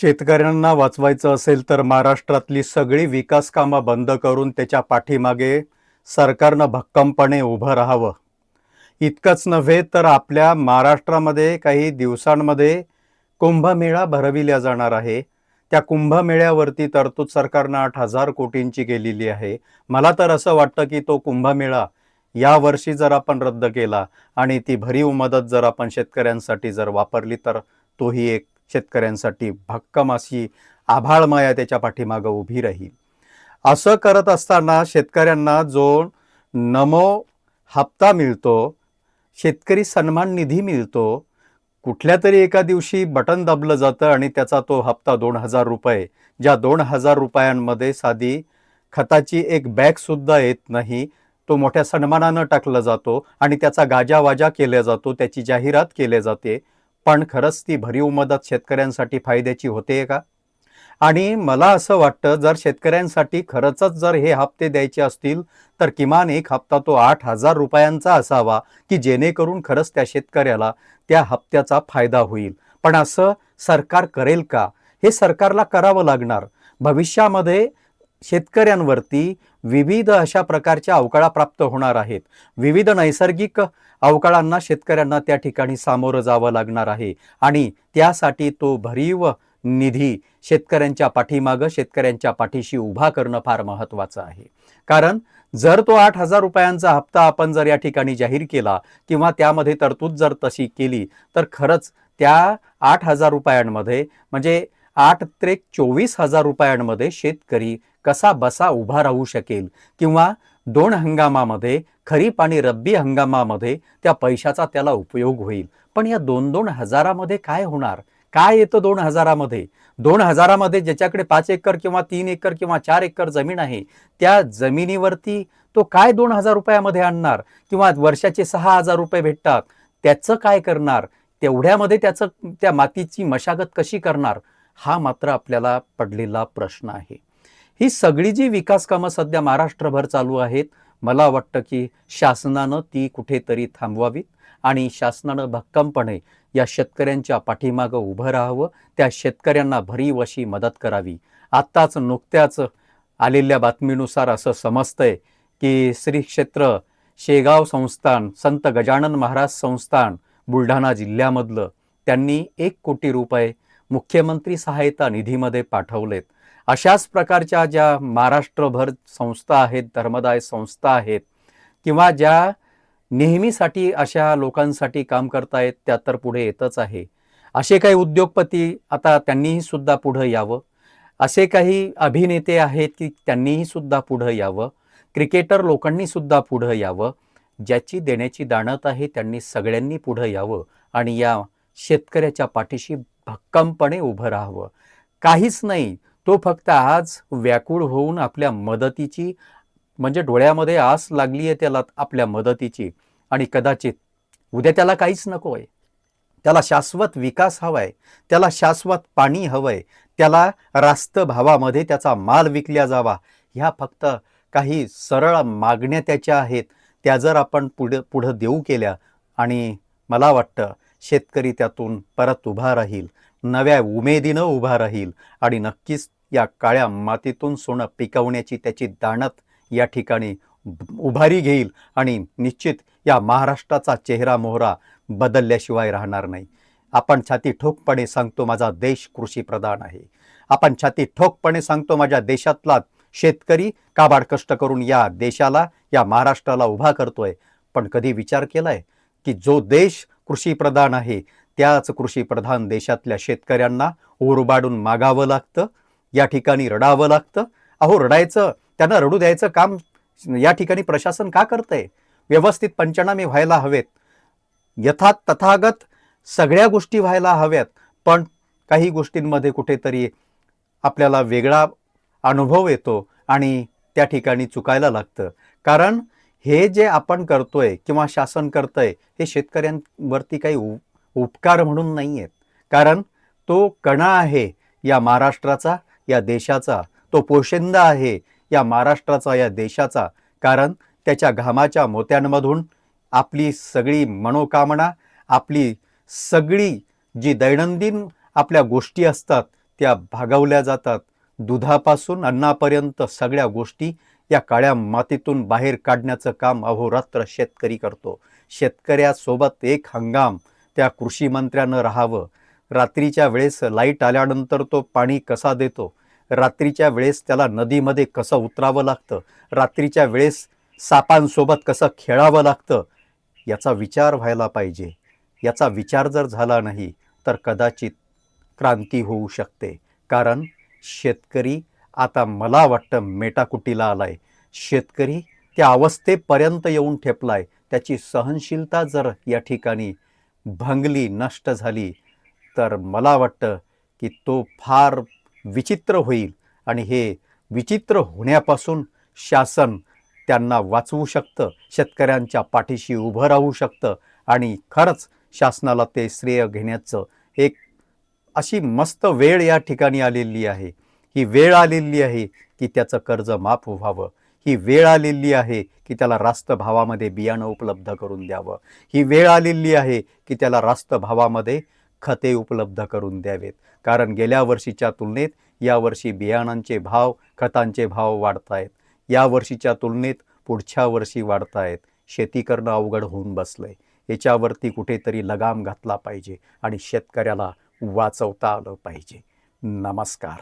शेतकऱ्यांना वाचवायचं असेल तर महाराष्ट्रातली सगळी विकास कामं बंद करून त्याच्या पाठीमागे सरकारनं भक्कमपणे उभं राहावं. इतकंच नव्हे तर आपल्या महाराष्ट्रामध्ये काही दिवसांमध्ये कुंभमेळा भरविला जाणार आहे. त्या कुंभमेळ्यावरती तरतूद सरकारनं आठ हजार कोटींची केलेली आहे. मला तर असं वाटतं की तो कुंभमेळा यावर्षी जर आपण रद्द केला आणि ती भरीव मदत जर आपण शेतकऱ्यांसाठी जर वापरली तर तोही एक शेतकऱ्यांसाठी भक्कम अशी आभाळमाया त्याच्या पाठीमागं उभी राहील. असं करत असताना शेतकऱ्यांना जो नमो हप्ता मिळतो शेतकरी सन्मान निधी मिळतो कुठल्या तरी एका दिवशी बटन दाबलं जातं आणि त्याचा तो हप्ता दोन हजार रुपये ज्या दोन हजार रुपयांमध्ये साधी खताची एक बॅगसुद्धा येत नाही तो मोठ्या सन्मानानं टाकला जातो आणि त्याचा गाजावाजा केला जातो त्याची जाहिरात केली जाते. पण खरंच ती भरीव मदत शेतकऱ्यांसाठी फायद्याची होते का? आणि मला असं वाटतं जर शेतकऱ्यांसाठी खरंचच जर हे हप्ते द्यायचे असतील तर किमान एक हप्ता तो आठ हजार रुपयांचा असावा की जेणेकरून खरंच त्या शेतकऱ्याला त्या हप्त्याचा फायदा होईल. पण असं सरकार करेल का? हे सरकारला करावं लागणार. भविष्यामध्ये शेतकऱ्यांवरती विविध अशा प्रकारच्या अवकाळा प्राप्त होणार आहेत. विविध नैसर्गिक अवकाळांना शेतकऱ्यांना त्या ठिकाणी सामोरं जावं लागणार आहे. आणि त्यासाठी तो भरीव निधी शेतकऱ्यांच्या पाठीमागं शेतकऱ्यांच्या पाठीशी उभा करणं फार महत्त्वाचं आहे. कारण जर तो आठ हजार रुपयांचा हप्ता आपण जर या ठिकाणी जाहीर केला किंवा त्यामध्ये तरतूद जर तशी केली तर खरंच त्या आठ हजार रुपयांमध्ये म्हणजे आठ त्रेक चोवीस हजार रुपयांमध्ये शेतकरी कसा बसा उभा राहू शकेल किंवा दोन हंगामामध्ये खरीप आणि रब्बी हंगामामध्ये त्या पैशाचा त्याला उपयोग होईल. पण या दोन दोन हजारामध्ये काय होणार? काय येतं दोन हजारामध्ये? दोन हजारामध्ये ज्याच्याकडे पाच एकर किंवा तीन एकर किंवा चार एकर जमीन आहे त्या जमिनीवरती तो काय दोन हजार रुपयामध्ये आणणार? किंवा वर्षाचे सहा हजार रुपये भेटतात. त्याचं काय करणार? तेवढ्यामध्ये त्याचं त्या मातीची मशागत कशी करणार? हा मात्र आपल्याला पडलेला प्रश्न आहे. ही सगळी जी विकास कामं सध्या महाराष्ट्रभर चालू आहेत मला वाटतं की शासनानं ती कुठेतरी थांबवावीत आणि शासनानं भक्कमपणे या शेतकऱ्यांच्या पाठीमागं उभं राहावं त्या शेतकऱ्यांना भरीव अशी मदत करावी. आत्ताच नुकत्याच आलेल्या बातमीनुसार असं समजतंय की श्री क्षेत्र शेगाव संस्थान संत गजानन महाराज संस्थान बुलढाणा जिल्ह्यामधलं त्यांनी एक कोटी रुपये मुख्यमंत्री सहायता निधीमध्ये पाठवलेत. अशाच प्रकारच्या ज्या महाराष्ट्रभर संस्था आहेत धर्मदाय संस्था आहेत किंवा ज्या नेहमीसाठी अशा लोकांसाठी काम करतायत त्या तर पुढे येतच आहे. असे काही उद्योगपती आता त्यांनीही सुद्धा पुढं यावं. असे काही अभिनेते आहेत की त्यांनीही सुद्धा पुढं यावं. क्रिकेटर लोकांनी सुद्धा पुढं यावं. ज्याची देण्याची दाणत आहे त्यांनी सगळ्यांनी पुढं यावं आणि या शेतकऱ्याच्या पाठीशी भक्कमपणे उभं राहावं. काहीच नाही. तो फक्त आज व्याकुळ होऊन आपल्या मदतीची म्हणजे डोळ्यामध्ये आस लागली आहे त्याला आपल्या मदतीची. आणि कदाचित उद्या त्याला काहीच नको आहे. त्याला शाश्वत विकास हवाय त्याला शाश्वत पाणी हवंय त्याला रास्त भावामध्ये त्याचा माल विकल्या जावा. ह्या फक्त काही सरळ मागण्या त्याच्या आहेत. त्या जर आपण पुढं पुढं देऊ केल्या आणि मला वाटतं शेतकरी त्यातून परत उभा राहील. नव्या उमेदीनं उभा राहील. आणि नक्कीच या काळ्या मातीतून सोनं पिकवण्याची त्याची दाणत या ठिकाणी उभारी घेईल आणि निश्चित या महाराष्ट्राचा चेहरा मोहरा बदलल्याशिवाय राहणार नाही. आपण छाती ठोकपणे सांगतो माझा देश कृषीप्रधान आहे. आपण छाती ठोकपणे सांगतो माझ्या देशातला शेतकरी काबाड कष्ट करून या देशाला या महाराष्ट्राला उभा करतोय. पण कधी विचार केलाय की जो देश कृषीप्रधान आहे त्याच कृषीप्रधान देशातल्या शेतकऱ्यांना ओरबाडून मागावं लागतं? या ठिकाणी रडावं लागतं. अहो रडायचं त्यांना रडू द्यायचं काम या ठिकाणी प्रशासन का करतंय? व्यवस्थित पंचनामे व्हायला हवेत. यथात तथागत सगळ्या गोष्टी व्हायला हव्यात. पण काही गोष्टींमध्ये कुठेतरी आपल्याला वेगळा अनुभव येतो आणि त्या ठिकाणी चुकायला लागतं. कारण हे जे आपण करतोय किंवा शासन करतंय हे शेतकऱ्यांवरती काही उ उपकार म्हणून नाही आहेत कारण तो कणा आहे या महाराष्ट्राचा या देशाचा तो पोशिंदा आहे या महाराष्ट्राचा या देशाचा. कारण त्याच्या घामाच्या मोत्यांमधून आपली सगळी मनोकामना आपली सगळी जी दैनंदिन आपल्या गोष्टी असतात त्या भागवल्या जातात. दुधापासून अन्नापर्यंत सगळ्या गोष्टी या काळ्या मातीतून बाहेर काढण्याचं काम अहोरात्र शेतकरी करतो. शेतकऱ्यासोबत एक हंगाम त्या कृषी मंत्र्यानं राहावं. रात्रीच्या वेळेस लाइट आल्यानंतर तो पाणी कसा देतो? रात्रीच्या वेळेस त्याला नदीमध्ये कसं उतरावं लागतं? रात्रीच्या वेळेस सापांसोबत कसं खेळावं लागतं? याचा विचार व्हायला पाहिजे. याचा विचार जर झाला नाही तर कदाचित क्रांती होऊ शकते. कारण शेतकरी आता मला वाटतं मेटाकुटीला आलाय. शेतकरी त्या अवस्थेपर्यंत येऊन ठेपलाय. त्याची सहनशीलता जर या ठिकाणी भंगली नष्ट झाली तर मला वाटतं की तो फार विचित्र होईल. आणि हे विचित्र होण्यापासून शासन त्यांना वाचवू शकतं शेतकऱ्यांच्या पाठीशी उभं राहू शकतं आणि खरंच शासनाला ते श्रेय घेण्याचं एक अशी मस्त वेळ या ठिकाणी आलेली आहे. ही वेळ आलेली आहे की त्याचं कर्ज माफ व्हावं. ही वेळ आलेली आहे की त्याला रास्त भावामध्ये बियाणं उपलब्ध करून द्यावं. ही वेळ आलेली आहे की त्याला रास्त भावामध्ये खते उपलब्ध करून द्यावेत. कारण गेल्या वर्षीच्या तुलनेत यावर्षी बियाणांचे भाव खतांचे भाव वाढत आहेत या वर्षीच्या तुलनेत पुढच्या वर्षी वाढत आहेत शेती करणं अवघड होऊन बसलंय. याच्यावरती कुठेतरी लगाम घातला पाहिजे आणि शेतकऱ्याला वाचवता आलं पाहिजे. नमस्कार.